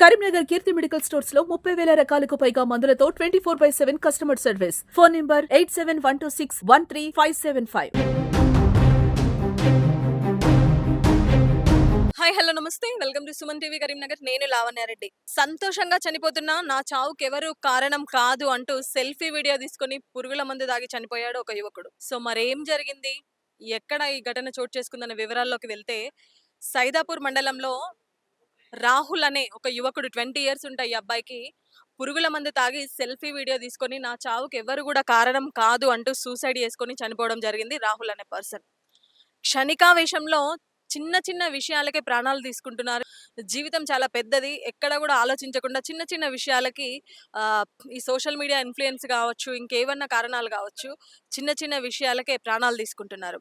కరీంనగర్ కీర్తి medical స్టోర్స్లో ముప్పై వేల రకాలకు పైగా మందులతో twenty four by seven customer service. Phone number eight seven one two six one three five seven five. Hi hello నమస్తే. Welcome to Suman TV Karimnagar. నేను లావణ్యారెడ్డి సంతోషంగా చనిపోతున్న నా చావుకి ఎవరు కారణం కాదు అంటూ సెల్ఫీ వీడియో తీసుకొని పురుగుల మందు దాగి చనిపోయాడు ఒక యువకుడు. సో మరేం జరిగింది? ఎక్కడ ఈ ఘటన చోటు చేసుకుందన్న వివరాల్లోకి వెళ్తే సైదాపూర్ మండలంలో రాహుల్ అనే ఒక యువకుడు ట్వంటీ ఇయర్స్ ఉంటాయి ఈ అబ్బాయికి. పురుగుల మందు తాగి సెల్ఫీ వీడియో తీసుకొని నా చావుకి ఎవరు కూడా కారణం కాదు అంటూ సూసైడ్ చేసుకొని చనిపోవడం జరిగింది రాహుల్ అనే పర్సన్. క్షణికావేశంలో చిన్న చిన్న విషయాలకే ప్రాణాలు తీసుకుంటున్నారు. జీవితం చాలా పెద్దది. ఎక్కడ కూడా ఆలోచించకుండా చిన్న చిన్న విషయాలకి ఈ సోషల్ మీడియా ఇన్ఫ్లుయెన్స్ కావచ్చు ఇంకేమన్నా కారణాలు కావచ్చు చిన్న చిన్న విషయాలకే ప్రాణాలు తీసుకుంటున్నారు.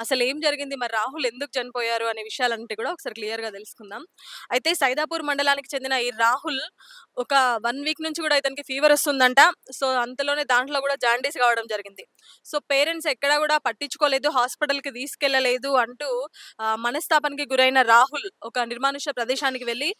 అసలు ఏం జరిగింది? మరి రాహుల్ ఎందుకు చనిపోయారు? అనే విషయాలంటే కూడా ఒకసారి క్లియర్గా తెలుసుకుందాం. అయితే సైదాపూర్ మండలానికి చెందిన ఈ రాహుల్ ఒక వన్ వీక్ నుంచి కూడా ఇతనికి ఫీవర్ వస్తుందంట. సో అంతలోనే దాంట్లో కూడా జాండీస్ కావడం జరిగింది. సో పేరెంట్స్ ఎక్కడా కూడా పట్టించుకోలేదు హాస్పిటల్కి తీసుకెళ్ళలేదు అంటూ ఆ, మనస్తాపానికి గురైన రాహుల్ ఒక నిర్మానుష్య ప్రదేశానికి వెళ్ళి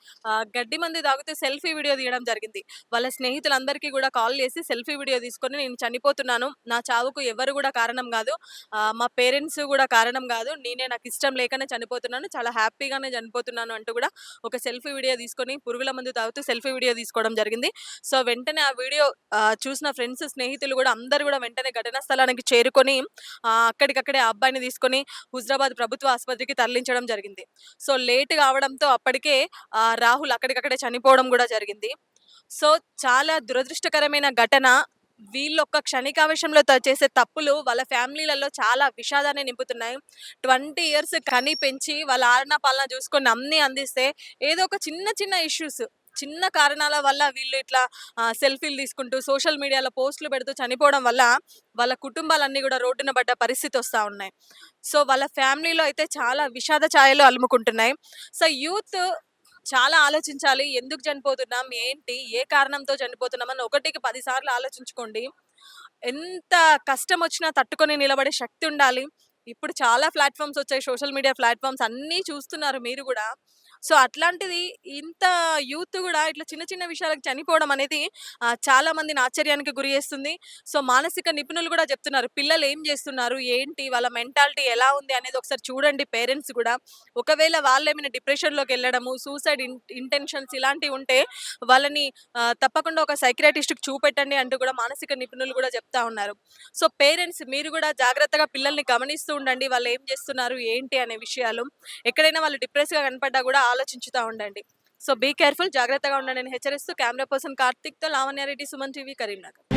గడ్డి మంది తాగుతూ సెల్ఫీ వీడియో తీయడం జరిగింది. వాళ్ళ స్నేహితులందరికీ కూడా కాల్ చేసి సెల్ఫీ వీడియో తీసుకొని నేను చనిపోతున్నాను. నా చావుకు ఎవరు కూడా కారణం కాదు. ఆ, మా పేరెంట్స్ కూడా కారణం కాదు. నేనే నాకు ఇష్టం లేకనే చనిపోతున్నాను. చాలా హ్యాపీగానే చనిపోతున్నాను అంటూ కూడా ఒక సెల్ఫీ వీడియో తీసుకొని పురుగుల మందు తాగుతూ సెల్ఫీ వీడియో తీసుకోవడం జరిగింది. సో వెంటనే ఆ వీడియో చూసిన ఫ్రెండ్స్ స్నేహితులు కూడా అందరూ కూడా వెంటనే ఘటనా స్థలానికి చేరుకొని అక్కడికక్కడే ఆ అబ్బాయిని తీసుకొని హుజరాబాద్ ప్రభుత్వ ఆసుపత్రికి తరలించడం జరిగింది. సో లేట్ కావడంతో అప్పటికే రాహుల్ అక్కడికక్కడే చనిపోవడం కూడా జరిగింది. సో చాలా దురదృష్టకరమైన ఘటన. వీళ్ళొక్క క్షణికావేశంలో త- చేసే తప్పులు వాళ్ళ ఫ్యామిలీలలో చాలా విషాదాన్ని నింపుతున్నాయి. ట్వంటీ ఇయర్స్ కని పెంచి వాళ్ళ ఆలన పాలన చూసుకొని అన్ని అందిస్తే ఏదో ఒక చిన్న చిన్న ఇష్యూస్ చిన్న కారణాల వల్ల వీళ్ళు ఇట్లా సెల్ఫీలు తీసుకుంటూ సోషల్ మీడియాలో పోస్టులు పెడుతూ చనిపోవడం వల్ల వాళ్ళ కుటుంబాలన్నీ కూడా రోడ్డున పడ్డ పరిస్థితి వస్తూ ఉన్నాయి. సో వాళ్ళ ఫ్యామిలీలో అయితే చాలా విషాద ఛాయలు అలుముకుంటున్నాయి. సో యూత్ చాలా ఆలోచించాలి. ఎందుకు చనిపోతున్నాం? ఏంటి? ఏ కారణంతో చనిపోతున్నాం? అని ఒకటికి పదిసార్లు ఆలోచించుకోండి. ఎంత కష్టం వచ్చినా తట్టుకొని నిలబడే శక్తి ఉండాలి. ఇప్పుడు చాలా ప్లాట్ఫామ్స్ వచ్చాయి. సోషల్ మీడియా ప్లాట్ఫామ్స్ అన్నీ చూస్తున్నారు మీరు కూడా. సో అట్లాంటిది ఇంత యూత్ కూడా ఇట్లా చిన్న చిన్న విషయాలకు చనిపోవడం అనేది చాలా మందిని ఆశ్చర్యానికి గురి చేస్తుంది. సో మానసిక నిపుణులు కూడా చెప్తున్నారు పిల్లలు ఏం చేస్తున్నారు? ఏంటి? వాళ్ళ మెంటాలిటీ ఎలా ఉంది? అనేది ఒకసారి చూడండి పేరెంట్స్ కూడా ఒకవేళ వాళ్ళు ఏమైనా డిప్రెషన్లోకి వెళ్ళడము సూసైడ్ ఇంటెన్షన్స్ ఇలాంటివి ఉంటే వాళ్ళని తప్పకుండా ఒక సైక్రాటిస్ట్కి చూపెట్టండి అంటూ కూడా మానసిక నిపుణులు కూడా చెప్తా ఉన్నారు. సో పేరెంట్స్ మీరు కూడా జాగ్రత్తగా పిల్లల్ని గమనిస్తూ ఉండండి వాళ్ళు ఏం చేస్తున్నారు? ఏంటి? అనే విషయాలు. ఎక్కడైనా వాళ్ళు డిప్రెస్గా కనపడ్డా కూడా ఆలోచించుతూ ఉండండి. సో బీ కేర్ఫుల్ జాగ్రత్తగా ఉండండి. నేను హెచ్చరిస్తూ కెమెరా పర్సన్ కార్తిక్తో లావణ్యారెడ్డి సుమన్ టీవీ కరీంనగర్.